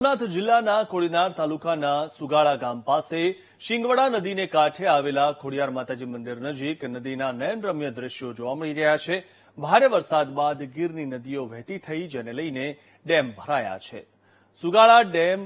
સોમનાથ જિલ્લાના કોડીનાર તાલુકાના સુગાળા ગામ પાસે શિંગવડા નદીને કાંઠે આવેલા ખોડિયાર માતાજી મંદિર નજીક નદીના નયનરમ્ય દ્રશ્યો જોવા મળી રહ્યા છે. ભારે વરસાદ બાદ ગીરની નદીઓ વહેતી થઈ જેને લઈને ડેમ ભરાયા છે. સુગાળા ડેમ,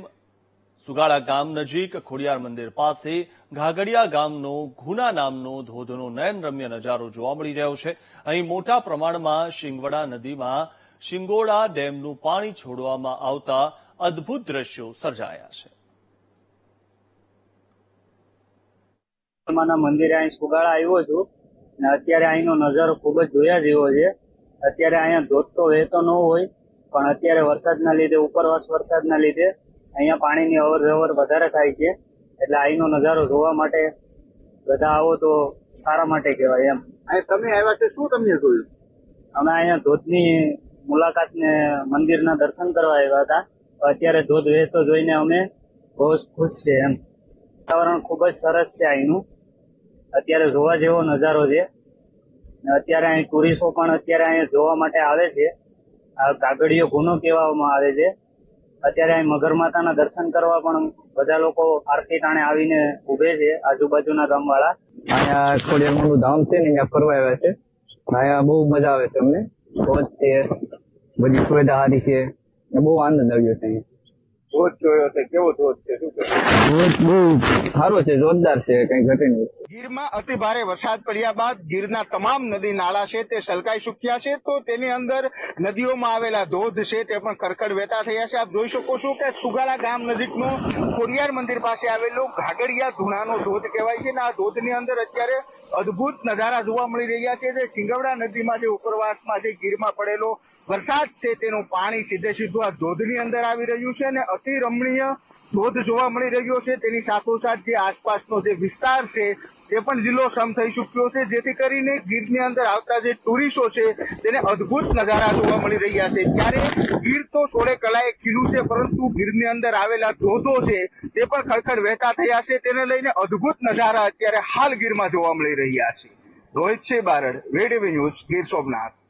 સુગાળા ગામ નજીક ખોડિયાર મંદિર પાસે ઘાઘડિયા ગામનો, ઘુના નામનો ધોધનો નયનરમ્ય નજારો જોવા મળી રહ્યો છે. અહીં મોટા પ્રમાણમાં શિંગવડા નદીમાં શિંગોડા ડેમનું પાણી છોડવામાં આવતા અદ્ભુત દ્રશ્યો સર્જાયા છે. માના મંદિરે અહીં સુગાળા આવ્યો છું અને અત્યારે અહીંનો નજારો ખૂબ જ જોયા જેવો છે. અત્યારે અહીંયા ધોધ તો વહેતો ન હોય પણ અત્યારે વરસાદના લીધે ઉપરવાસ વરસાદના લીધે અહીંયા પાણીની અવર જવર વધારે થાય છે. એટલે અહીંનો નજારો જોવા માટે બધા આવો તો સારા માટે કહેવાય એમ. અહીં તમે આવ્યા છે શું તમને જોયું? અમે અહીંયા ધોધની મુલાકાતને મંદિરના દર્શન કરવા આવ્યા હતા. અત્યારે ધોધ વહેતો જોઈને અમે બહુ જ ખુશ છે એમ. વાતાવરણ ખૂબ જ સરસ છે અહીંનું. અત્યારે જોવા જેવો નજારો છે. અત્યારે અહીં ટુરિસ્ટો પણ અત્યારે અહીંયા જોવા માટે આવે છે. આ કાગડીયો ગુનો કહેવામાં આવે છે. અત્યારે અહીં મગર માતાના દર્શન કરવા પણ બધા લોકો આરતી ટાણે આવીને ઉભે છે, આજુબાજુના ગામવાળા. અહીંયા ખોડિયારમાંનું ધામ છે ને, અહીંયા ફરવા આવ્યા છે. અહીંયા બહુ મજા આવે છે અમને. ધોધ છે. બધી સુવિધા સારી છે. બહુ આનંદ આવ્યો છે ધોધ જોયો છે કેવો ધોધ છે શું ધોધ બહુ સારો છે જોરદાર છે કઈ ઘટે નહીં. ગીરમાં અતિ ભારે વરસાદ પડ્યા બાદ ગીરના તમામ નદી નાળા છે તે સલકાઈ ચૂક્યા છે તો તેની અંદર નદીઓમાં આવેલા ધોધ છે તે પણ કરકડ વહેતા થયા છે. આપ જોઈ શકો છો કે સુગાળા ગામ નજીકનો ખોડિયાર મંદિર પાસે આવેલું ઘાગડિયા ધૂણાનો ધોધ કહેવાય છે ને આ ધોધની અંદર અત્યારે અદભુત નજારા જોવા મળી રહ્યા છે. જે સિંગવડા નદીમાં જે ઉપરવાસમાં જે ગીરમાં પડેલો વરસાદ છે તેનું પાણી સીધે સીધું આ ધોધની અંદર આવી રહ્યું છે અને અતિ રમણીય ધોધ જોવા મળી રહ્યો છે. તેની સાથોસાથ જે આસપાસનો જે વિસ્તાર છે તે પણ લીલોસમ થઈ ચૂક્યો છે. જેથી કરીને ગીરની અંદર આવતા જે ટુરિસ્ટો છે તેને અદ્ભુત નજારા જોવા મળી રહ્યા છે. ત્યારે ગીર તો સોળે કલાએ ખીલું છે, પરંતુ ગીરની અંદર આવેલા ધોધો છે તે પણ ખડખડ વહેતા થયા છે. તેને લઈને અદ્ભુત નજારા અત્યારે હાલ ગીરમાં જોવા મળી રહ્યા છે. રોહિત છે, બારડ વેડ ન્યૂઝ ગીર સોમનાથ.